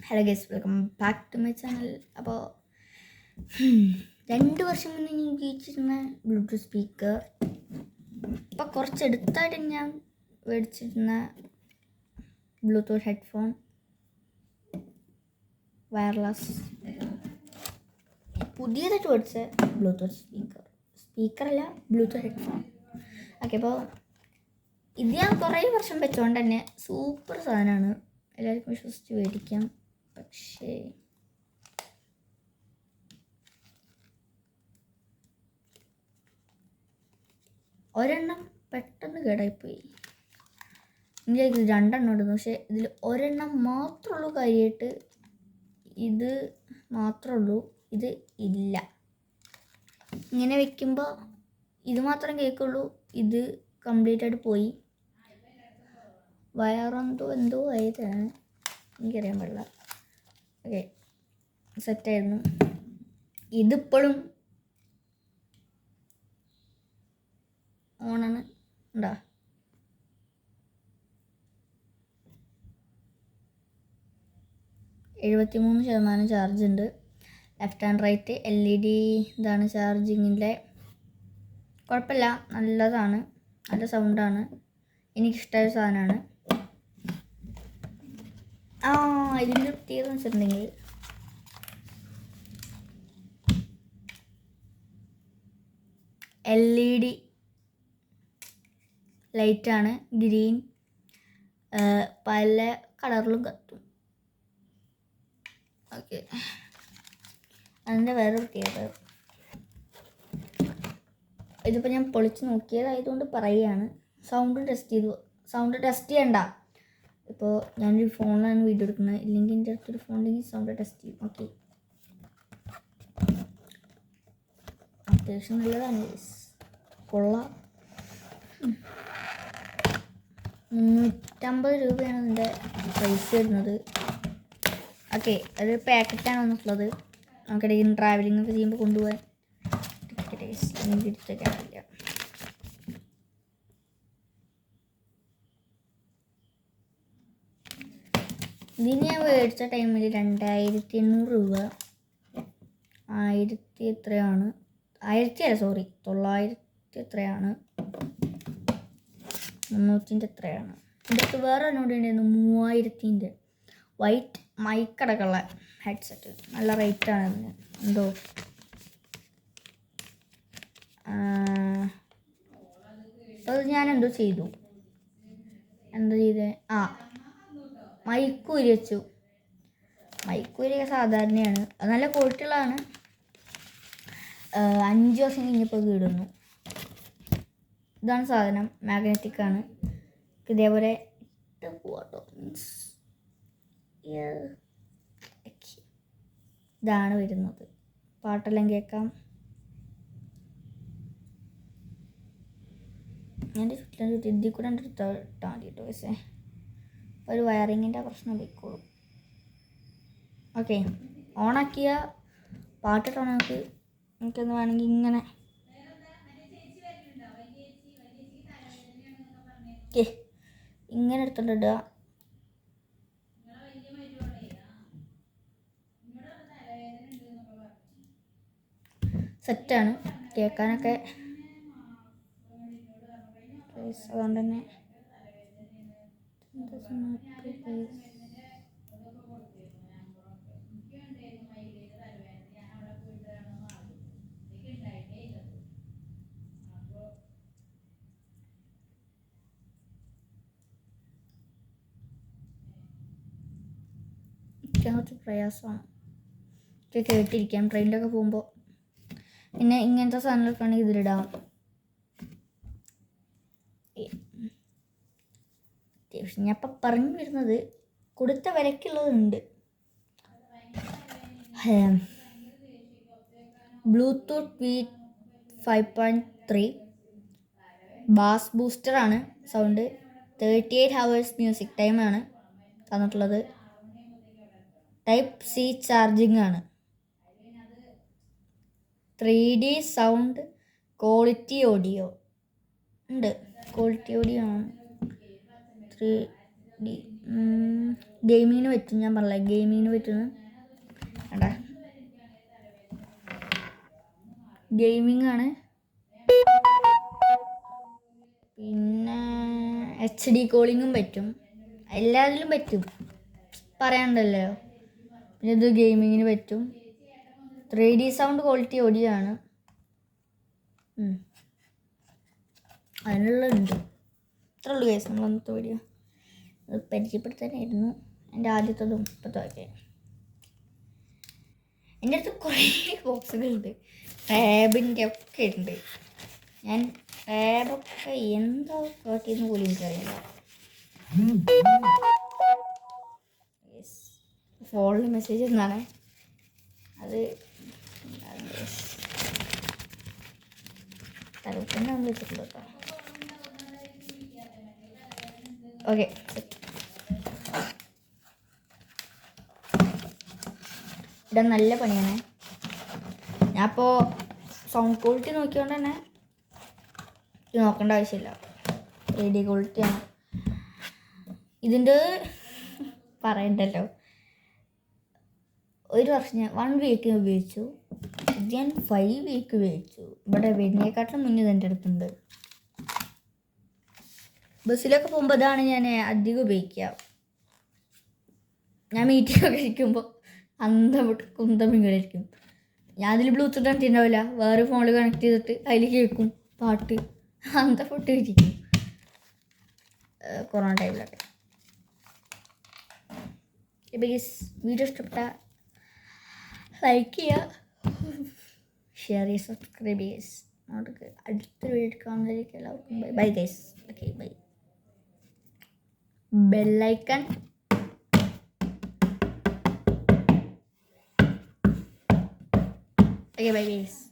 Hello guys welcome back to my channel അപ്പോൾ രണ്ട് വർഷം മുന്നേ ഞാൻ ഉപയോഗിച്ചിരുന്ന ബ്ലൂടൂത്ത് സ്പീക്കർ ഇപ്പോൾ കുറച്ചെടുത്തായിട്ട് ഞാൻ മേടിച്ചിരുന്ന ബ്ലൂടൂത്ത് ഹെഡ്ഫോൺ വയർലെസ് പുതിയതായിട്ട് മേടിച്ച ബ്ലൂടൂത്ത് സ്പീക്കർ സ്പീക്കറല്ല ബ്ലൂടൂത്ത് ഹെഡ്ഫോൺ ഓക്കെ അപ്പോൾ ഇത് ഞാൻ കുറേ വർഷം വെച്ചുകൊണ്ട് തന്നെ സൂപ്പർ സാധനമാണ്. എല്ലാവർക്കും വിശ്വസിച്ച് മേടിക്കാം. പക്ഷേ ഒരെണ്ണം പെട്ടെന്ന് കേടായിപ്പോയി. എനിക്ക് രണ്ടെണ്ണം ഇടുന്നു. പക്ഷേ ഇതിൽ ഒരെണ്ണം മാത്രമേ ഉള്ളൂ കാര്യമായിട്ട് ഇത് മാത്രമേ ഉള്ളൂ ഇത് ഇല്ല. ഇങ്ങനെ വെക്കുമ്പോൾ ഇത് മാത്രം കേൾക്കുള്ളൂ. ഇത് കംപ്ലീറ്റ് ആയിട്ട് പോയി. വയറെന്തോ എന്തോ ആയതാണ്. എനിക്കറിയാൻ പാടില്ല. ഓക്കെ. സെറ്റായിരുന്നു. ഇതിപ്പോഴും ഓണാണ്. ഉണ്ടാ? എഴുപത്തി മൂന്ന് ശതമാനം ചാർജ് ഉണ്ട്. Left and right L E D ഇതാണ് ചാർജിങ്ങിന്റെ കുഴപ്പമില്ല. നല്ലതാണ്. നല്ല സൗണ്ടാണ് എനിക്കിഷ്ടമായ സാധനമാണ്. ആ ഇതിന്റെ പ്രത്യേകത വെച്ചിട്ടുണ്ടെങ്കിൽ എൽ ഇ ഡി ലൈറ്റാണ് ഗ്രീൻ പല കളറിലും കത്തും. ഓക്കെ. അതിന്റെ വേറെ പ്രത്യേകത. ഇതിപ്പോൾ ഞാൻ പൊളിച്ച് നോക്കിയതായതുകൊണ്ട് പറയുകയാണ്. സൗണ്ട് ടെസ്റ്റ് ചെയ്തു. സൗണ്ട് ടെസ്റ്റ് ചെയ്യണ്ട. ഇപ്പോൾ ഞാനൊരു ഫോണിലാണ് വീഡിയോ എടുക്കുന്നത്. ഇല്ലെങ്കിൽ എന്റെ അടുത്തൊരു ഫോണിലെങ്കിൽ സൗണ്ട് ടെസ്റ്റ് ചെയ്യും. ഓക്കെ അത്യാവശ്യം നല്ലതാണ്. കൊള്ളാം. മുന്നൂറ്റമ്പത് രൂപയാണ് ഇതിന്റെ പ്രൈസ് വരുന്നത്. ഓക്കെ അത് പാക്കറ്റാണ് വന്നിട്ടുള്ളത്. നമുക്കിടയിൽ ട്രാവലിംഗ് ഒക്കെ ചെയ്യുമ്പോൾ കൊണ്ടുപോകാൻ. ടിക്കറ്റ് തിരിച്ചൊക്കെ ഇല്ല ഇതിന് ഞാൻ മേടിച്ച ടൈമിൽ രണ്ടായിരത്തി എണ്ണൂറ് രൂപ. ആയിരത്തി എത്രയാണ്? ആയിരത്തി അല്ല സോറി തൊള്ളായിരത്തി എത്രയാണ്? മുന്നൂറ്റിന്റെ എത്രയാണ്? അടുത്ത് വേറെ നോട്ട് ഉണ്ടായിരുന്നു മൂവായിരത്തിന്റെ. വൈറ്റ് മൈക്കടക്കുള്ള ഹെഡ്സെറ്റ് നല്ല റേറ്റാണ് അതിന്. എന്തോ? അപ്പോൾ ഞാൻ എന്തോ ചെയ്തു. എന്താ ചെയ്തേ? ആ മൈക്കൂരി വെച്ചു മൈക്കൂരിയൊക്കെ സാധാരണയാണ്. നല്ല ക്വാളിറ്റി ഉള്ളതാണ്. അഞ്ച് ദിവസം കഴിഞ്ഞപ്പോൾ വീടുന്നു. ഇതാണ് സാധനം. മാഗ്നറ്റിക് ആണ്. ഇതേപോലെ ഇതാണ് വരുന്നത്. പാട്ടെല്ലാം കേൾക്കാം. ഞാൻ ചുറ്റിലും ചുറ്റി ഇതിൽ കൂടെ അടുത്ത് ഇട്ടാൽ മതി കേട്ടോ പക്ഷേ ഒരു വയറിങ്ങിന്റെ പ്രശ്നം പോയിക്കോളും ഓക്കെ ഓണാക്കിയ പാട്ടിട്ടാണ് നമുക്ക് നമുക്കെന്ന് വേണമെങ്കിൽ ഇങ്ങനെ. ഓക്കെ ഇങ്ങനെ എടുത്തോണ്ട് ഇടുക. സെറ്റാണ്. കേൾക്കാനൊക്കെ. അതുകൊണ്ട് തന്നെ കുറച്ച് പ്രയാസമാണ്. കേട്ടിരിക്കാം. ട്രെയിനിലൊക്കെ പോകുമ്പോൾ പിന്നെ ഇങ്ങനത്തെ സാധനങ്ങളൊക്കെ ആണെങ്കിൽ ഇതിലിടാം. അത്യാവശ്യം ഞാൻ ഇപ്പം പറഞ്ഞു വരുന്നത് കൊടുത്ത വിലക്കുള്ളതുണ്ട്. Bluetooth V five point three bass ബൂസ്റ്ററാണ് sound thirty eight hours music ടൈമാണ് തന്നിട്ടുള്ളത്. ടൈപ്പ് സി ചാർജിംഗ് ആണ്. Three D sound quality audio ഉണ്ട്. ക്വാളിറ്റി ഓഡിയോ ആണ്. ത്രീ ഗെയിമിങ്ങിന് പറ്റും ഞാൻ പറഞ്ഞില്ല ഗെയിമിങ്ങിന് പറ്റുന്ന അടാ ഗെയിമിംഗ് ആണ് പിന്നെ എച്ച് ഡി കോളിങ്ങും പറ്റും. എല്ലാത്തിലും പറ്റും. പറയണ്ടല്ലോ പിന്നെ ഇത് ഗെയിമിങ്ങിന് പറ്റും. ത്രീ ഡി സൗണ്ട് ക്വാളിറ്റി ഓടിയാണ് അതിനുള്ളുണ്ട് ഇത്ര ഉള്ളു കേസ് നമ്മളന്നത്തെ വീഡിയോ പരിചയപ്പെടുത്താനായിരുന്നു എന്റെ ആദ്യത്തതും ഇപ്പോഴത്തെ എന്റെ അടുത്ത് കുറേ ബോക്സുകളുണ്ട്. ടാബിന്റെ ഒക്കെ ഉണ്ട്. ഞാൻ ടാബൊക്കെ എന്താ കാട്ടിയെന്ന് പോലും എനിക്കറിയില്ല ഫോണിൽ മെസ്സേജ് എന്നാണ് അത് തലപ്പന്നെ ഒന്ന് വെച്ചിട്ടുണ്ട് കേട്ടോ. ഓക്കെ ഇവിടെ നല്ല പണിയാണ്. ഞാൻ ഇപ്പോൾ സൗണ്ട് ക്വാളിറ്റി നോക്കിയോണ്ട് തന്നെ ഇത് നോക്കേണ്ട ആവശ്യമില്ല. റേഡിയോ ക്വാളിറ്റിയാണ് ഇതിന്റെ പറയണ്ടല്ലോ. ഒരു വർഷം ഞാൻ വൺ വീക്ക് ഉപയോഗിച്ചു. ഇത് ഞാൻ ഫൈവ് വീക്ക് ഉപയോഗിച്ചു. ഇവിടെ വരുന്നേക്കാട്ടിലും മുന്നേ ഇതെന്റെ അടുത്തുണ്ട്. ബസ്സിലൊക്കെ പോകുമ്പോൾ ഇതാണ് ഞാൻ അധികം ഉപയോഗിക്കുക. ഞാൻ മീറ്റിംഗ് ഒക്കെ ഇരിക്കുമ്പോൾ അന്തം വിട്ട് കുന്തം ഇങ്ങനെയായിരിക്കും ഞാൻ അതിൽ ബ്ലൂടൂത്ത് കണ്ടിട്ടുണ്ടാവില്ല. വേറെ ഫോണിൽ കണക്ട് ചെയ്തിട്ട് അതിൽ കേൾക്കും പാട്ട്. അന്തം വിട്ട് ഇരിക്കും. കൊറോണ ടൈമിലൊക്കെ വീഡിയോ ഇഷ്ടപ്പെട്ട ലൈക്ക് ചെയ്യുക ഷെയർ ചെയ്യുക സബ്സ്ക്രൈബ് ചെയ്യുക നമുക്ക് അടുത്തൊരു വീഡിയോ കാണുന്നതിലേക്ക് എല്ലാവർക്കും. Bye bye guys okay bye bell icon okay bye guys